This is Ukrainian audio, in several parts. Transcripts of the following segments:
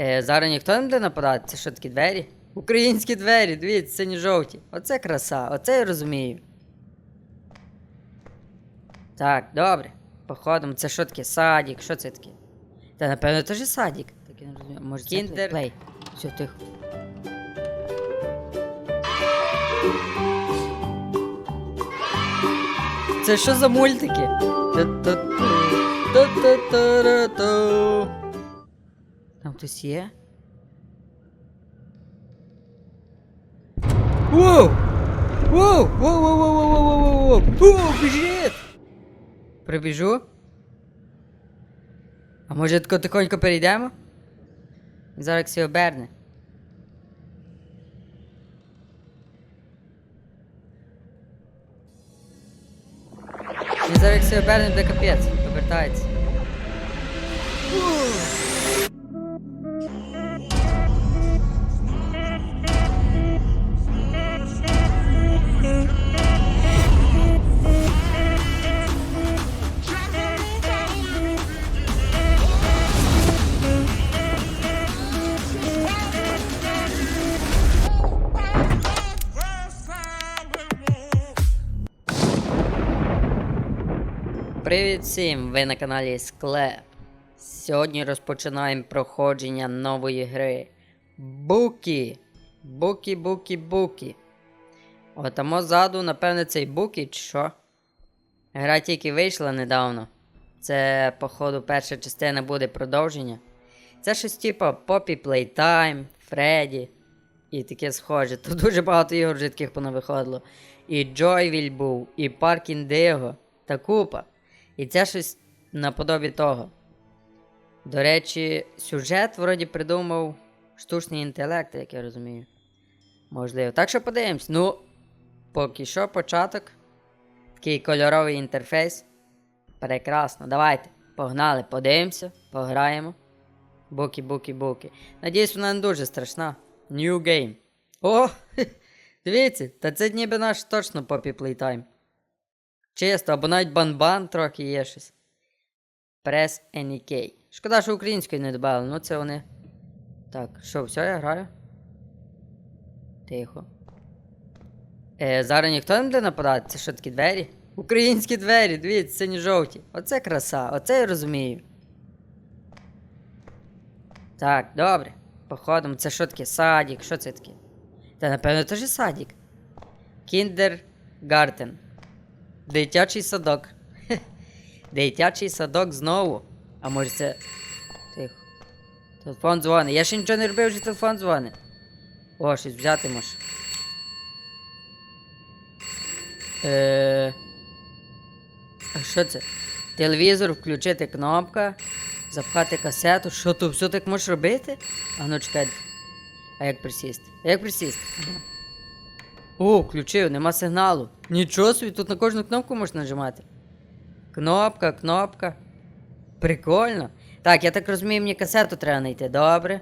Е, зараз ніхто не буде нападати, це що такі двері? Українські двері, дивіться, сині жовті. Оце краса, оце я розумію. Так, добре. Походимо, це що таке? Садік, що це таке? Та напевно це ж садік. Так я не розумію. Може, це плей? Все, тихо. Це що за мультики? Там хтось є? Воу! Воу! Воу, воу, воу, воу, воу, воу, воу, воу! Воу, біжить! Прибіжу? А може тако тихонько перейдемо? Зараз всі оберне. Він зараз всі оберне, буде капець. Обертається. Привіт всім! Ви на каналі Склеп. Сьогодні розпочинаємо проходження нової гри. Букі. Букі, букі, букі. Отамо ззаду, напевне, цей букі чи що? Гра тільки вийшла недавно. Це, походу, перша частина буде продовження. Це щось типу Poppy Playtime, Freddy і таке схоже. Тут дуже багато ігор вже таких понавиходило. І Joyville був, і Park Indigo, та купа. І це щось наподобі того. До речі, сюжет вроді придумав штучний інтелект, як я розумію. Можливо. Так що подивимось. Ну, поки що початок. Такий кольоровий інтерфейс. Прекрасно. Давайте. Погнали, подивимося, пограємо. Буки, буки, буки. Надіюсь, вона не дуже страшна. New game. О! Дивіться, та це ніби наш точно Poppy Playtime. Чисто, або навіть банбан трохи є щось. Any key. Шкода, що української не додали, ну це вони. Так, що, все, я граю? Тихо. Е, зараз ніхто не буде нападати, це що такі двері? Українські двері, дивіться, сині жовті. Оце краса, оце я розумію. Так, добре. Походимо, це що таке? Садік, що це таке? Та напевно це ж садік. Кіндергартен. Дитячий садок. Хе. Дитячий садок знову. А може це. Тихо. Телефон дзвонить. Я ще нічого не робив, вже телефон дзвонить. О, щось взяти може. Е... А що це? Телевізор, включити кнопка, запхати касету. Що тут все так можеш робити? А ну чекай. А як присісти? А як присісти? О, включив, нема сигналу. Нічого собі, тут на кожну кнопку можна нажимати. Кнопка, кнопка. Прикольно. Так, я так розумію, мені касету треба знайти. Добре.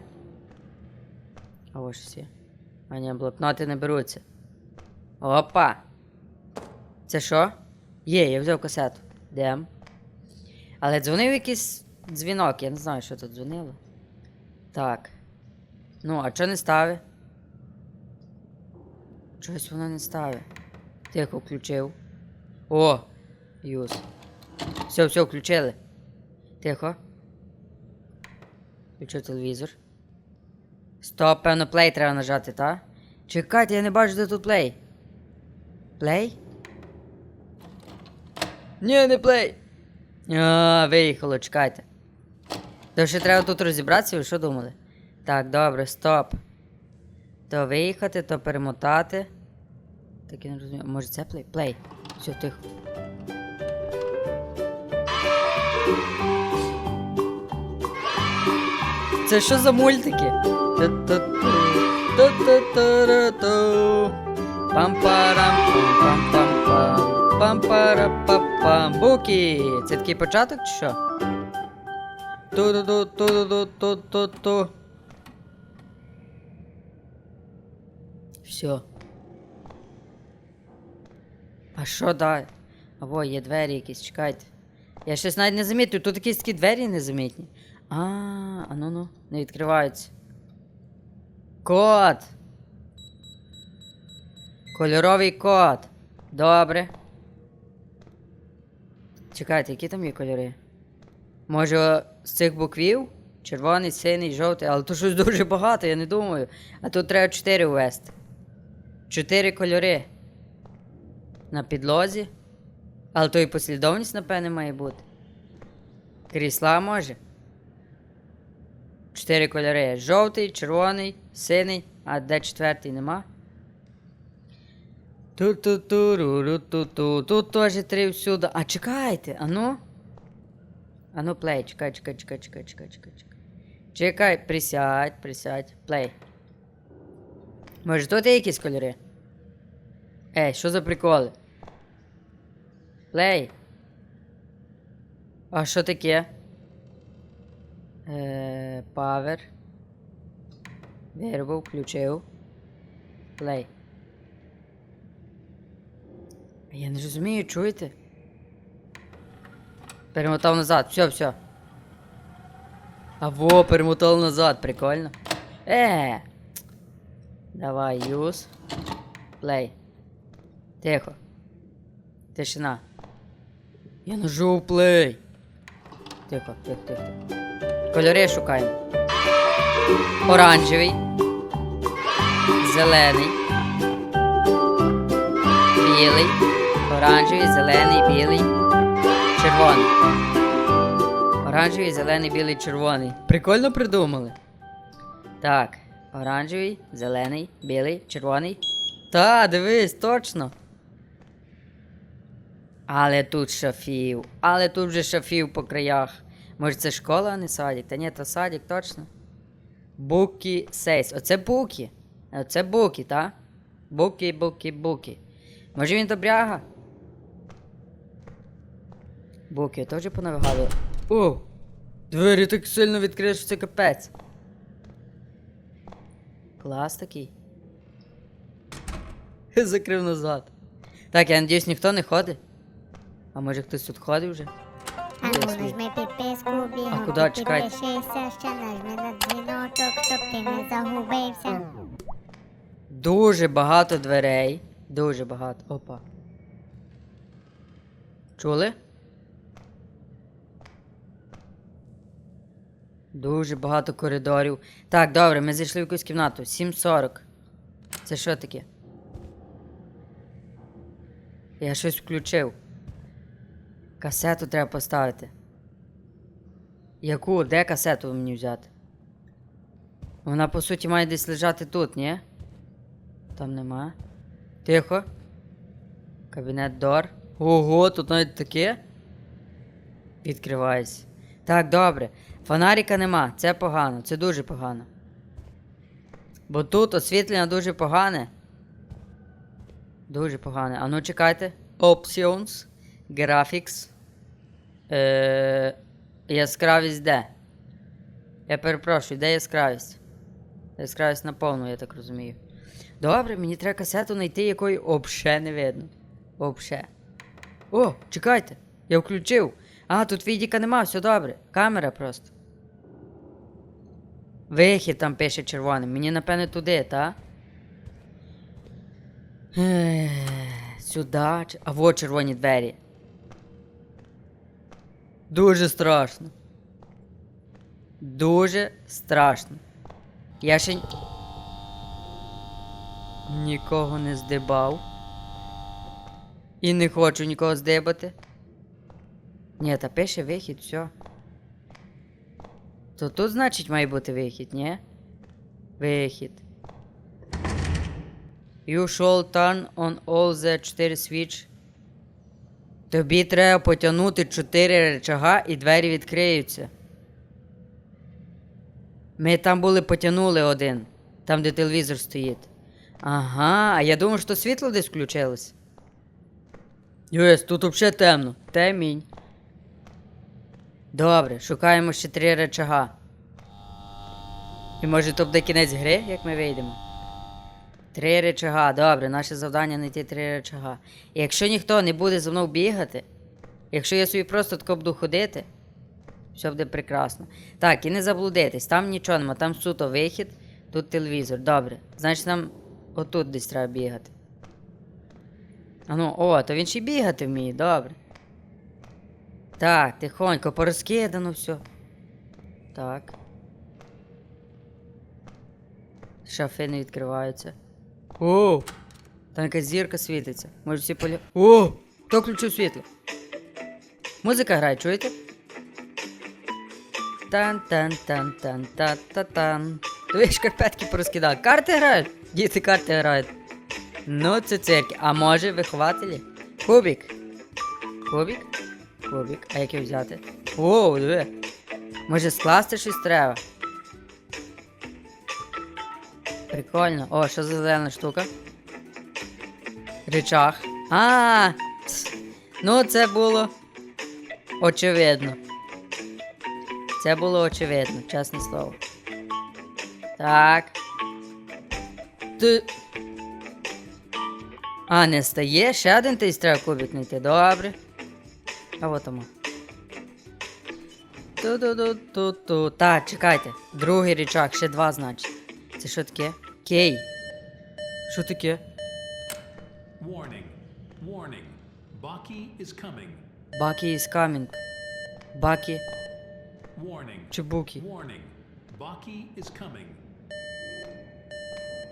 А ось є. А ні, блокноти не беруться. Опа. Це що? Є, я взяв касету. Дем. Але дзвонив якийсь дзвінок, я не знаю, що тут дзвонило. Так. Ну, а чого не ставить? Чогось воно не ставить. Тихо включив. О! Юз. Все, все, включили. Тихо. Включив телевізор. Стоп, певно, плей треба нажати, та? Чекайте, я не бачу, де тут плей. Плей? Ні, не плей. А, виїхало, чекайте. То ще треба тут розібратися, ви що думали? Так, добре, стоп. То виїхати, то перемотати. Так я не розумію. Може це плей? Плей. Все, тихо. Це що за мультики? Пам-парам, пам-пам-пам, пам-пара-па-пам. Буки! Це такий початок чи що? Ту-ду-ду-ту-ду-ду-ту-ту-ту. Все. А що далі? Або є двері якісь, чекайте. Я щось навіть не замітив, тут якісь такі двері незамітні. А, а ну ну, не відкриваються. Код. Кольоровий код. Добре. Чекайте, які там є кольори? Може, з цих буквів? Червоний, синій, жовтий, але то щось дуже багато, я не думаю. А тут треба 4 ввести. Чотири кольори. На підлозі. Але то і послідовність, напевне, має бути. Крісла може. Чотири кольори. Жовтий, червоний, синій, а де четвертий нема. Ту-ту-ту-ру-ру-ту-ту. Тут теж три всюди. А чекайте, а ну. А ну плей, чекай, чекай, чекай, чекай, чекай, чекай. Чекай, присядь, присядь. Плей. Може тут є якісь кольори? Ей, що за приколи? Плей. А що таке? Е, Павер. Вирвав, включив. Плей. Я не розумію, чуєте? Перемотав назад, все, все. А во, перемотав назад, прикольно. Е. Давай, юз. Плей. Тихо. Тишина. Я нажав плей. Тихо, тихо, тихо. Кольори шукаємо. Оранжевий. Зелений. Білий. Оранжевий, зелений, білий. Червоний. Оранжевий, зелений, білий, червоний. Прикольно придумали. Так. Оранжевий, зелений, білий, червоний. Та, дивись, точно. Але тут шафів. Але тут вже шафів по краях. Може це школа, а не садик? Та ні, то садик, точно. Букі сейс. Оце букі. Оце букі, та? Букі, букі, букі. Може він добряга? Букі, я теж понавигадував. О! Двері так сильно відкрили, що це капець. Клас такий. Закрив назад. Так, я надіюсь, ніхто не ходить. А може хтось тут ходить вже? А ну нажми підписку, бігом куди? Чекай. підпишися, ще нажми на дзвіночок, щоб ти не загубився. Дуже багато дверей. Дуже багато. Опа. Чули? Дуже багато коридорів. Так, добре, ми зайшли в якусь кімнату. 7.40. Це що таке? Я щось включив. Касету треба поставити. Яку? Де касету мені взяти? Вона, по суті, має десь лежати тут, ні? Там нема. Тихо. Кабінет Дор. Ого, тут навіть таке. Відкривайся. Так, добре. Фонарика нема. Це погано, це дуже погано. Бо тут освітлення дуже погане. Дуже погане. А ну чекайте. Options. Graphics. Е, яскравість де? Я перепрошую, де яскравість? Яскравість наповну, я так розумію. Добре, мені треба касету знайти, якої обше не видно. Обше. О, чекайте, я включив. А, тут відіка нема, все добре. Камера просто. Вихід там пише червоним. Мені напевне туди, та? Сюди. А во червоні двері. Дуже страшно. Дуже страшно. Я ще. Нікого не здибав. І не хочу нікого здибати. Ні, та пише вихід, все. То тут, значить, має бути вихід, ні? Вихід. You shall turn on all the 4 switch. Тобі треба потягнути 4 речага і двері відкриються. Ми там були потягнули один, там, де телевізор стоїть. Ага, а я думав, що світло десь включилось. Юес, тут взагалі темно. Темінь. Добре, шукаємо ще три речага. І може то буде кінець гри, як ми вийдемо. Три речага, добре, наше завдання знайти три речага. І якщо ніхто не буде за мною бігати, якщо я собі просто тако буду ходити, Все буде прекрасно. Так, і не заблудитись, там нічого нема, там суто вихід, тут телевізор. Добре. Значить нам отут десь треба бігати. А ну, о, то він ще бігати вміє, добре. Так, тихонько, порозкидано все. Так. Шафи не відкриваються. О! Там якась зірка світиться. Може всі поля. О! Хто включив світло? Музика грає, чуєте? тан тан тан тан та та тан Твої шкарпетки порозкидав. Карти грають? Діти карти грають. Ну, це цирки. А може вихователі? Кубік. Кубік? Кубік. А як його взяти? О, диви. Може скласти щось треба? Прикольно. О, що за зелена штука? Речах. А, ну це було очевидно. Це було очевидно, чесне слово. Так. Ти. А, не стає? Ще один тись треба кубик знайти. Добре. А от тому. Ту-ду-ду-ту-ту. Так, чекайте. Другий річак, ще два, значить. Це що таке? Кей. Що таке? Warning, warning. Baki is coming. Бакі is coming. Бакі Warning, чи букі? warning. Baki is coming.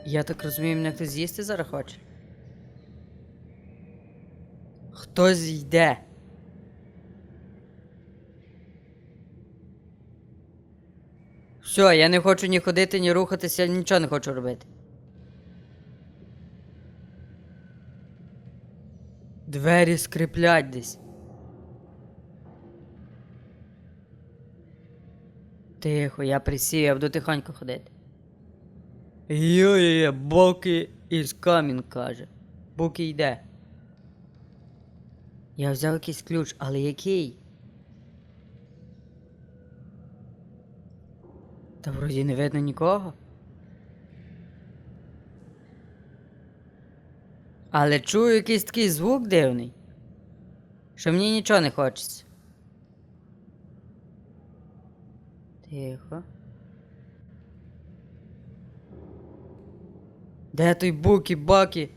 Я так розумію, мене хтось з'їсти зараз хоче. Хтось йде. Все, я не хочу ні ходити, ні рухатися, нічого не хочу робити. Двері скриплять десь. Тихо, я присів, я буду тихонько ходити. Йо-йо-йо, Боки із камін каже. Боки йде. Я взяв якийсь ключ, але який? Та вроді не видно нікого. Але чую якийсь такий звук дивний. Що мені нічого не хочеться. Тихо. Де той букі бакі?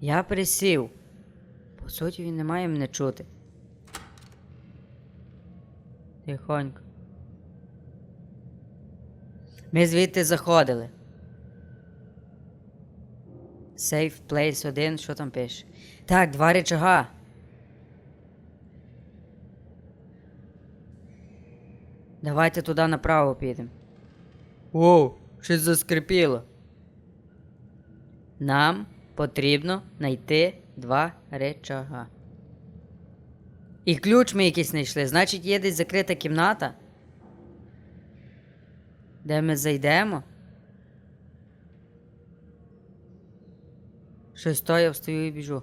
Я присів. По суті, він не має мене чути. Тихонько. Ми звідти заходили. Safe place 1, що там пише? Так, два речага. Давайте туди направо підемо. Воу, щось заскрипіло. Нам потрібно знайти два речага. І ключ ми якийсь знайшли. Значить, є десь закрита кімната. Де ми зайдемо? Щось то я встаю і біжу.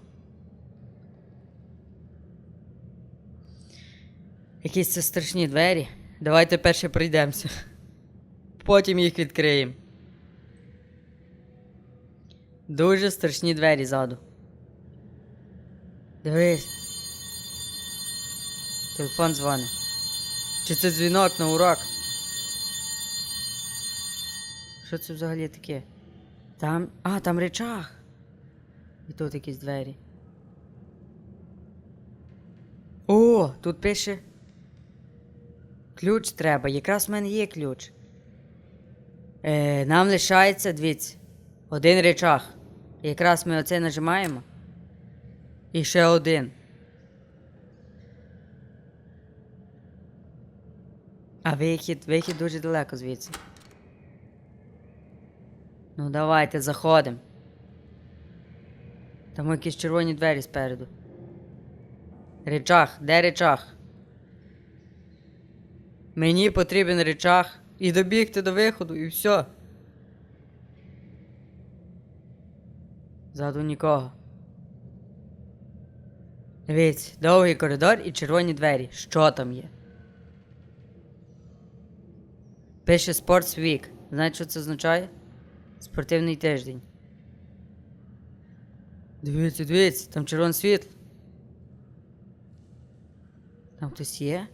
Якісь це страшні двері. Давайте перше пройдемося. Потім їх відкриємо. Дуже страшні двері ззаду. Дивись. Телефон дзвонить. Чи це дзвінок на урок? Що це взагалі таке? Там. А, там речах. І тут якісь двері. О, тут пише. Ключ треба. Якраз в мене є ключ. Е, нам лишається, дивіться, один речах. Якраз ми оце нажимаємо. І ще один. А вихід, вихід дуже далеко звідси. Ну, давайте заходимо. Там якісь червоні двері спереду. Речах, де речах? Мені потрібен речах і добігти до виходу, і все. Ззаду нікого. Дивіться, довгий коридор і червоні двері. Що там є? Пише Sports Week. Знаєте, що це означає? Спортивний тиждень. Дивіться, дивіться, там червоне світло. Там хтось є?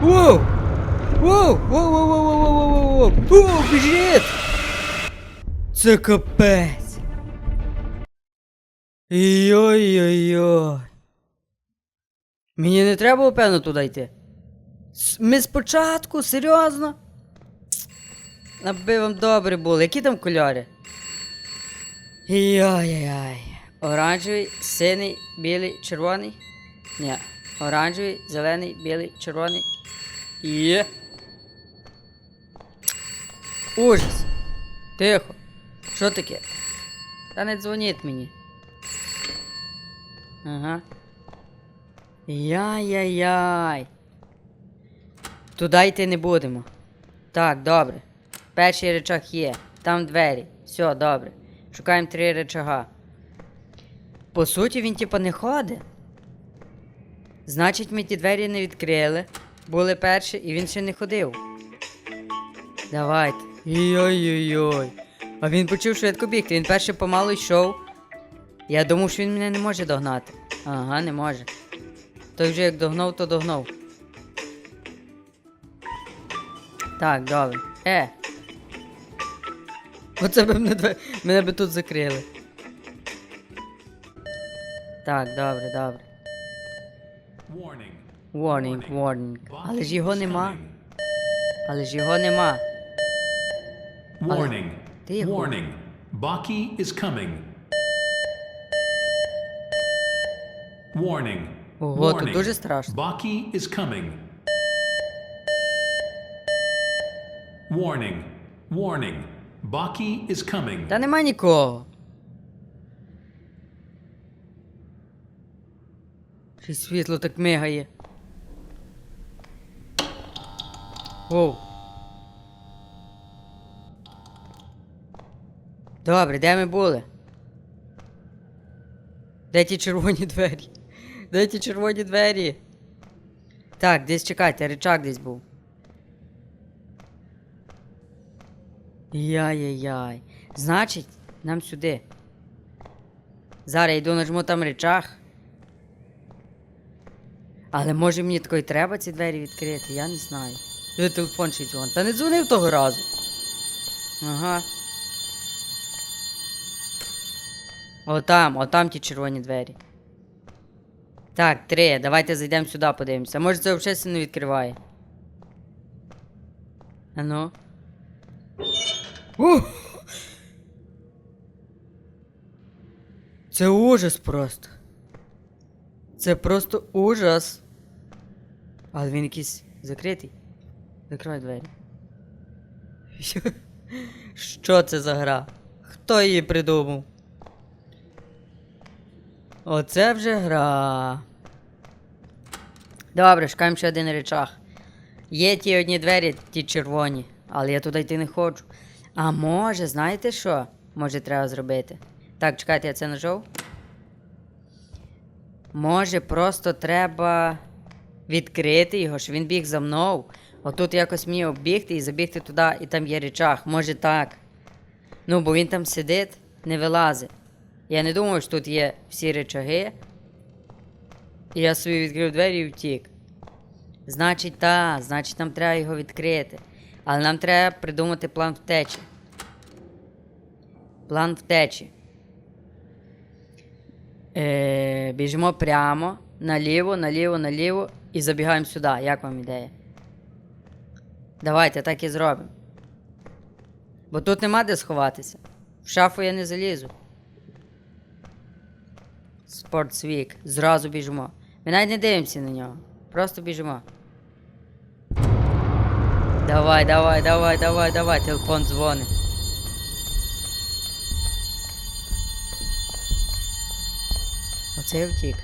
Воу! Воу! Воу, воу, воу, воу, воу, воу, воу! Воу, біжить! Це капець! Йой-йой-йой! Мені не треба було, певно, туди йти. Ми спочатку, серйозно? Аби вам добре було. Які там кольори? Яй-яй-яй. Оранжевий, синий, білий, червоний. Ні. Оранжевий, зелений, білий, червоний. Є. Ужас. Тихо. Що таке? Та не дзвоніть мені. Ага. Яй-яй-яй. Туди йти не будемо. Так, добре. Перший речах є. Там двері. Все, добре. Шукаємо три речага. По суті, він типа не ходить. Значить, ми ті двері не відкрили. Були перші, і він ще не ходив. Давайте. Йой-йой-йой. А він почав швидко бігти. Він перше помалу йшов. Я думав, що він мене не може догнати. Ага, не може. Той вже як догнав, то догнав. Так, добре. Е. Оце б мене, мене би тут закрили. Так, добре, добре. Warning. Warning, warning. Але ж його нема. Але ж його нема. Warning. Тихо. Warning. Baki is coming. Warning. Ого, тут дуже страшно. Baki is coming. Warning. Warning. Baki is coming. Та нема нікого. Й світло так мигає. Воу. Добре, де ми були? Де ті червоні двері? Де ті червоні двері? Так, десь чекайте, речак десь був. Яй-яй-яй. Значить, нам сюди. Зараз я йду нажму там речах. Але може мені такої треба ці двері відкрити, я не знаю. Де телефон дзвонить. Та не дзвонив того разу. Ага. Отам, отам ті червоні двері. Так, три. Давайте зайдемо сюди, подивимося. Може це взагалі не відкриває. А ну. Ух! Це ужас просто. Це просто ужас. Але він якийсь закритий. Закривай двері. Що це за гра? Хто її придумав? Оце вже гра. Добре, шукаємо ще один речах. Є ті одні двері, ті червоні, але я туди йти не хочу. А може, знаєте що? Може, треба зробити. Так, чекайте, я це нажав. Може, просто треба відкрити його, щоб він біг за мною. Отут якось мені оббігти і забігти туди, і там є речах. Може так. Ну, бо він там сидить, не вилазить. Я не думаю, що тут є всі речаги. Я собі відкрив двері і втік. Значить, так, значить, нам треба його відкрити. Але нам треба придумати план втечі. План втечі. Е, біжимо прямо, наліво, наліво, наліво і забігаємо сюди. Як вам ідея? Давайте так і зробимо. Бо тут нема де сховатися. В шафу я не залізу. Спортсвік. Зразу біжимо. Ми навіть не дивимося на нього. Просто біжимо. Давай, давай, давай, давай, давай. Телефон дзвонить. Оце втік.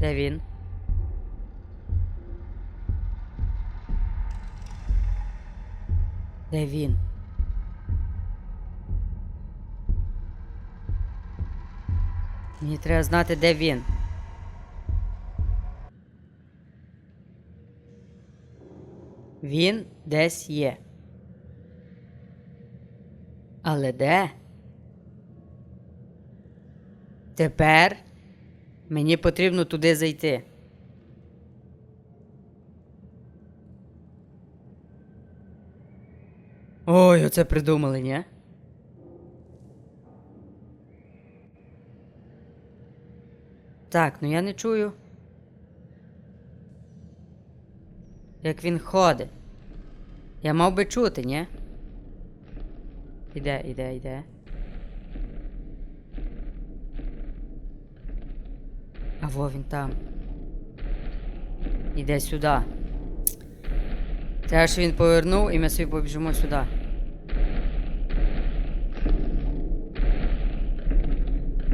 Де він? Де він? Мені треба знати, де він. Він десь є. Але де? Тепер мені потрібно туди зайти. Ой, оце придумали, ні? Так, ну я не чую. Як він ходить. Я мав би чути, ні? Іде, іде, іде. А во він там. Іде сюди. Треба, що він повернув і ми собі побіжимо сюди.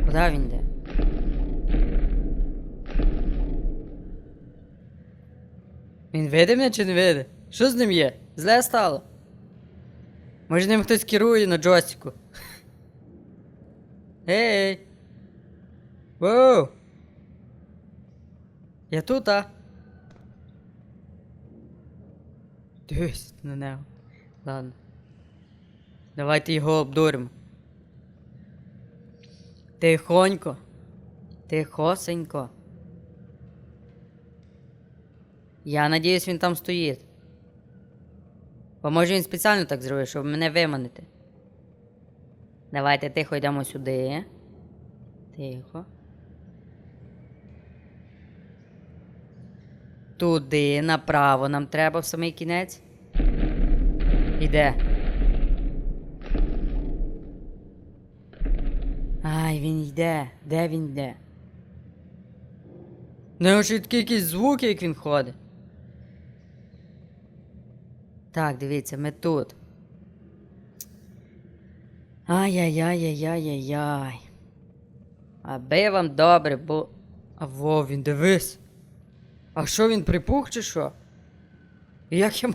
Куди він йде? Він види мене чи не види? Що з ним є? Зле стало? Може ним хтось керує на джойстику? Ей! Воу! Я тут, а? Дивись на нього. Ладно. Давайте його обдуримо. Тихонько. Тихосенько. Я надіюсь, він там стоїть. Бо може він спеціально так зробив, щоб мене виманити. Давайте тихо йдемо сюди. Тихо. Туди, направо нам треба в самий кінець. Іде. Ай, він йде. Де він йде? Не ж такі якісь звуки, як він ходить. Так, дивіться, ми тут. Ай-яй-яй-яй-яй-яй. Аби вам добре, бо. А во, він дивись. А що він припух чи що? Як я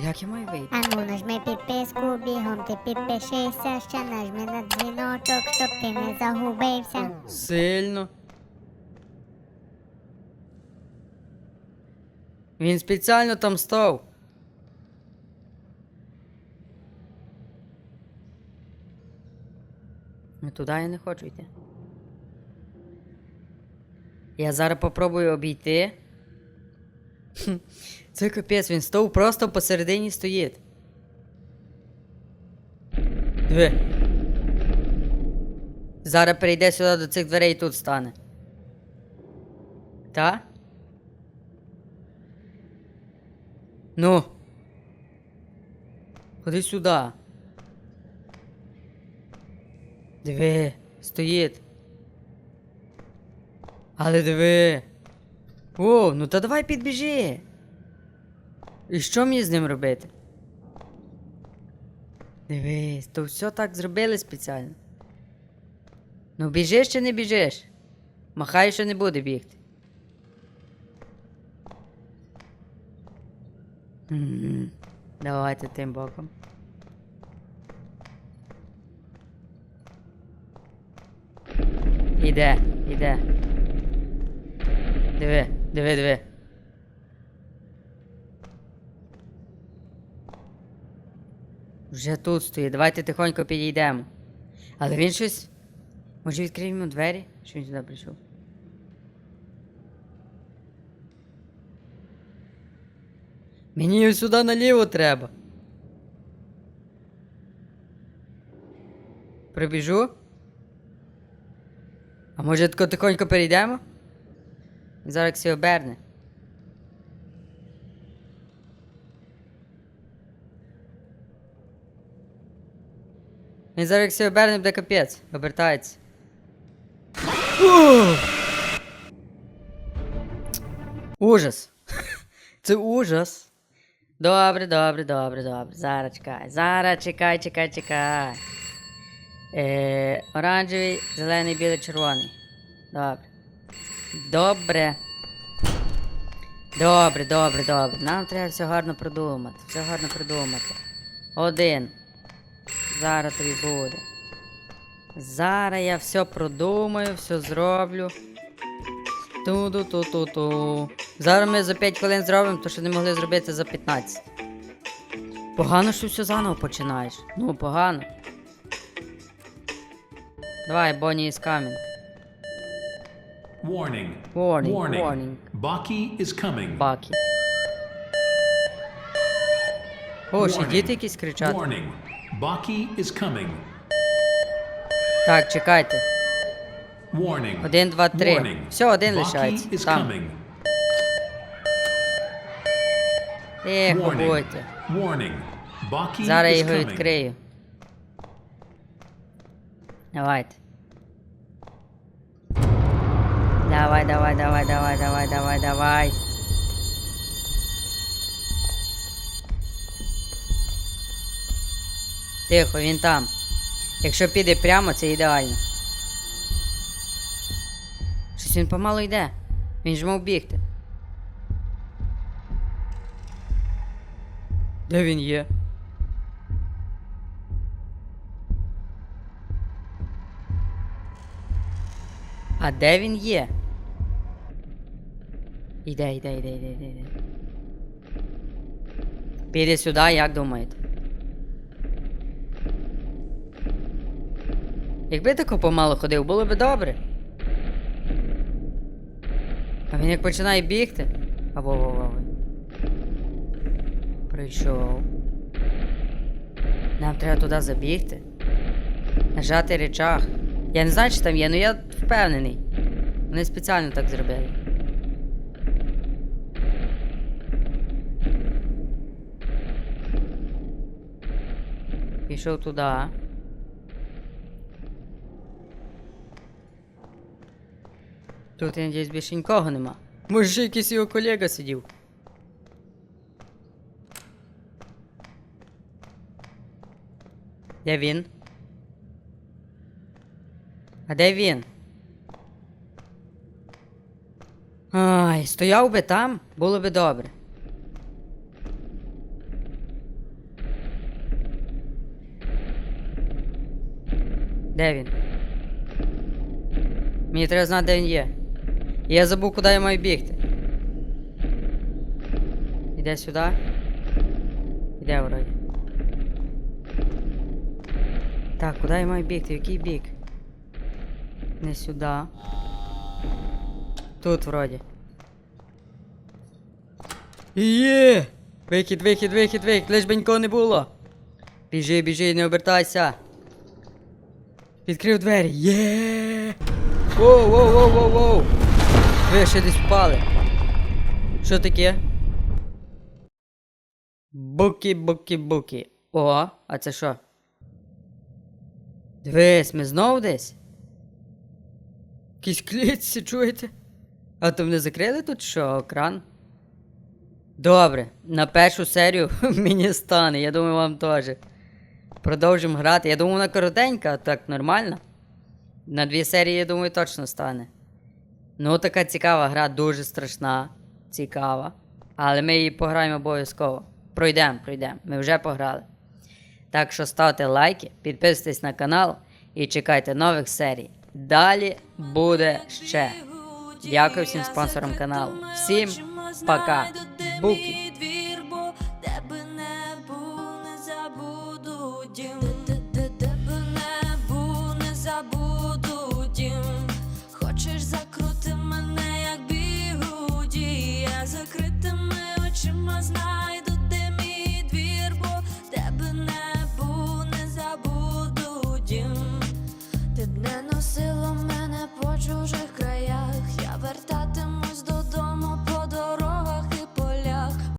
Як я маю вийти? Ану, нажми підписку, бігом ти підпишися, ще нажми на дзвіночок, щоб ти не загубився. Сильно. Він спеціально там став. Ну туди я не хочу йти. Я зараз попробую обійти. Це капець, він стов просто посередині стоїть. Диви. Зараз перейде сюди до цих дверей і тут стане. Та? Ну. Ходи сюди. Диви, стоїть. Але диви. О, ну та давай підбіжи. І що мені з ним робити? Дивись, то все так зробили спеціально. Ну біжиш чи не біжиш? Махай, що не буде бігти. Давайте тим боком. Іде, іде. Диви, диви, диви. Вже тут стоїть, давайте тихонько підійдемо. Але він щось. Може відкриємо двері? Що він сюди прийшов? Мені сюди наліво треба. Прибіжу. А може тако тихонько перейдемо? Зараз всі оберне. Він зараз всі оберне буде капець. Обертається. Ужас. Це ужас. Добре, добре, добре, добре. Зараз чекай. Зараз чекай, чекай, чекай. Е, оранжевий, зелений, білий, червоний. Добре. Добре. Добре, добре, добре. Нам треба все гарно продумати. Все гарно придумати. Один. Зараз тобі буде. Зараз я все продумаю, все зроблю. Ту-ду-ту-ту-ту. Зараз ми за 5 хвилин зробимо, то що не могли зробити за 15. Погано, що все заново починаєш. Ну, погано. Давай, Бонні is coming. Warning. Warning, Warning. warning. Baki is coming. Бакі. О, ще діти якісь кричать. Warning. Baki is coming. Так, чекайте. Warning. Один, два, три. Warning. Все, один Baki лишається. is Там. coming. Тихо Warning. будьте. Warning. Baki Зараз is його coming. відкрию. Давайте. Давай, давай, давай, давай, давай, давай, давай. Тихо, він там. Якщо піде прямо, це ідеально. Щось він помало йде. Він ж мав бігти. Де він є? А де він є? Іде, іде, іде, іде, іде, іде. Піде сюди, як думаєте? Якби тако помало ходив, було би добре. А він як починає бігти. А во во во Прийшов. Нам треба туди забігти. Нажати речах. Я не знаю, чи там є, але я впевнений. Вони спеціально так зробили. Пішов туди. Тут, я надіюсь, більше нікого нема. Може, якийсь його колега сидів. Де він? А де він? Ай, стояв би там, було би добре. Де він? Мені треба знати, де він є. Я забув, куди я маю бігти. Іде сюди. Іде вроді. Так, куди я маю бігти? Який бік? Не сюди. Тут вроді. Є! Вихід, вихід, вихід, вихід, лиш би нікого не було. Біжи, біжи, не обертайся. Відкрив двері. Є! Воу, воу, воу, воу, воу. Ви ще десь впали. Що таке? Буки, буки, буки. О, а це що? Дивись, ми знов десь? Якісь клітці, чуєте? А то мене закрили тут що, кран? Добре, на першу серію мені стане, я думаю, вам теж. Продовжимо грати. Я думаю, вона коротенька, а так нормально. На дві серії, я думаю, точно стане. Ну, така цікава гра, дуже страшна, цікава. Але ми її пограємо обов'язково. Пройдемо, пройдемо. Ми вже пограли. Так що ставте лайки, підписуйтесь на канал і чекайте нових серій. Далі буде ще. Дякую всім спонсорам каналу. Всім пока. Буки.